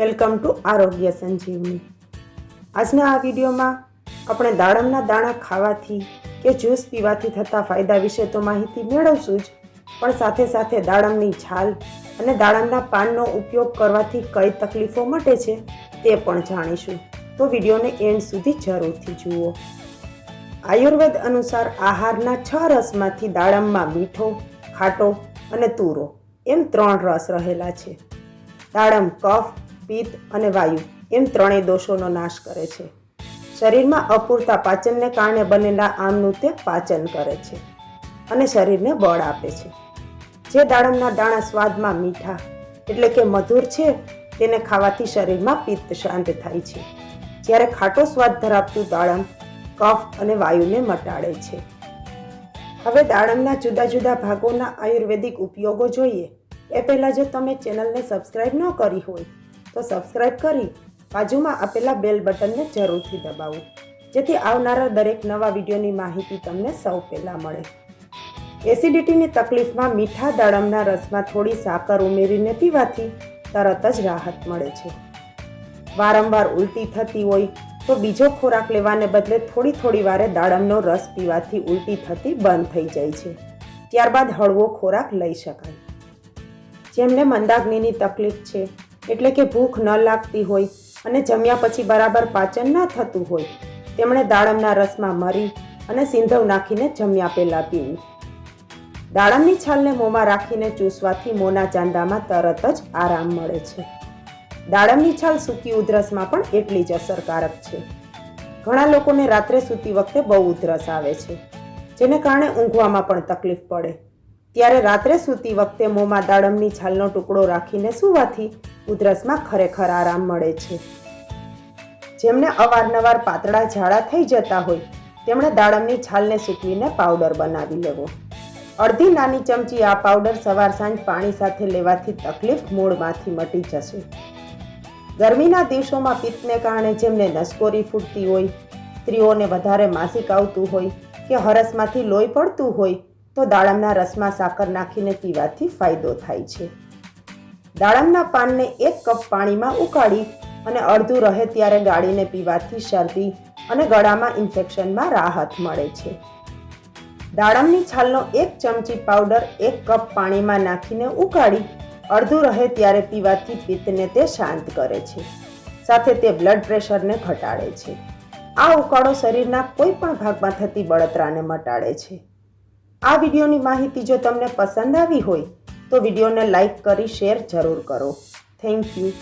Welcome to આરોગ્ય સંજીવની. આજના આ વિડીયોમાં આપણે દાડમના દાણા ખાવાથી કે જ્યુસ પીવાથી થતા ફાયદા વિશે તો માહિતી મેળવશું જ, પણ સાથે સાથે દાડમની છાલ અને દાડમના પાનનો ઉપયોગ કરવાથી કઈ તકલીફો મટે છે તે પણ જાણીશું. તો વિડીયોને એન્ડ સુધી જરૂરથી જુઓ. આયુર્વેદ અનુસાર આહારના છ રસમાંથી દાડમમાં મીઠો, ખાટો અને તુરો એમ ત્રણ રસ રહેલા છે. દાડમ, કફ પિત્ત અને વાયુ, એમ ત્રણેય દોષોનો નાશ કરે છે. શરીરમાં અપૂરતા પાચનને કારણે બનેલા આમનું તે પાચન કરે છે અને શરીરને બળ આપે છે. જે દાડમના દાણા સ્વાદમાં મીઠા, એટલે કે મધુર છે, તેને ખાવાથી શરીરમાં પિત્ત શાંત થાય છે. જ્યારે ખાટો સ્વાદ ધરાવતું દાડમ કફ અને વાયુને મટાડે છે. હવે દાડમના જુદા જુદા ભાગોના આયુર્વેદિક ઉપયોગો જોઈએ. એ પહેલાં જો તમે ચેનલને સબસ્ક્રાઈબ ન કરી હોય તો સબસ્ક્રાઇબ કરી બાજુમાં આપેલા બેલ બટનને જરૂરથી દબાવો. જેથી આવનારા દરેક નવા વિડીયોની માહિતી તમને સૌ પહેલાં મળે. એસિડિટીની તકલીફમાં મીઠા દાડમના રસમાં થોડી સાકર ઉમેરીને પીવાથી તરત જ રાહત મળે છે. વારંવાર ઉલટી થતી હોય તો બીજો ખોરાક લેવાને બદલે થોડી થોડી વારે દાડમનો રસ પીવાથી ઉલટી થતી બંધ થઈ જાય છે. ત્યારબાદ હળવો ખોરાક લઈ શકાય. જેમને મંદાગ્નિની તકલીફ છે એટલે કે ભૂખ ન લાગતી હોય અને જમ્યા પછી બરાબર પાચન ન થતું હોય. તેમણે દાડમના રસમાં મરી અને સિંધવ નાખીને જમ્યા પહેલાં પીવું. દાડમની છાલને મોંમાં રાખીને ચૂસવાથી મોંના ચાંદામાં તરત જ આરામ મળે છે. દાડમની છાલ સૂકી ઉધરસમાં પણ એટલી જ અસરકારક છે. ઘણા લોકોને રાત્રે સૂતી વખતે બહુ ઉધરસ આવે છે, જેને કારણે ઊંઘવામાં પણ તકલીફ પડે. ત્યારે રાત્રે સૂતી વખતે મોંમાં દાડમની છાલનો ટુકડો રાખીને સૂવાથી ઉધરસમાં ખરેખર આરામ મળે છે. જેમને અવારનવાર પાતળા ઝાડા થઈ જતા હોય, તેમણે દાડમની છાલને સૂકવીને પાવડર બનાવી લેવો. અડધી નાની ચમચી આ પાવડર સવાર સાંજ પાણી સાથે લેવાથી તકલીફ મૂળમાંથી મટી જશે. ગરમીના દિવસોમાં પિત્તને કારણે જેમને નસકોરી ફૂટતી હોય, સ્ત્રીઓને વધારે માસિક આવતું હોય કે હરસમાંથી લોહી પડતું હોય તો દાડમના રસમાં સાકર નાખીને પીવાથી ફાયદો થાય છે. દાડમના પાનને એક કપ પાણીમાં ઉકાળી અને અડધું રહે ત્યારે ગાળીને પીવાથી શરદી અને ગળામાં ઇન્ફેક્શનમાં રાહત મળે છે. દાડમની છાલનો એક ચમચી પાવડર એક કપ પાણીમાં નાખીને ઉકાળી અડધું રહે ત્યારે પીવાથી પિત્તને તે શાંત કરે છે. સાથે તે બ્લડ પ્રેશરને ઘટાડે છે. આ ઉકાળો શરીરના કોઈ પણ ભાગમાં થતી બળતરાને મટાડે છે. આ વિડીયોની માહિતી જો તમને પસંદ આવી હોય, તો વિડીયોને લાઈક કરી, શેર જરૂર કરો. Thank you.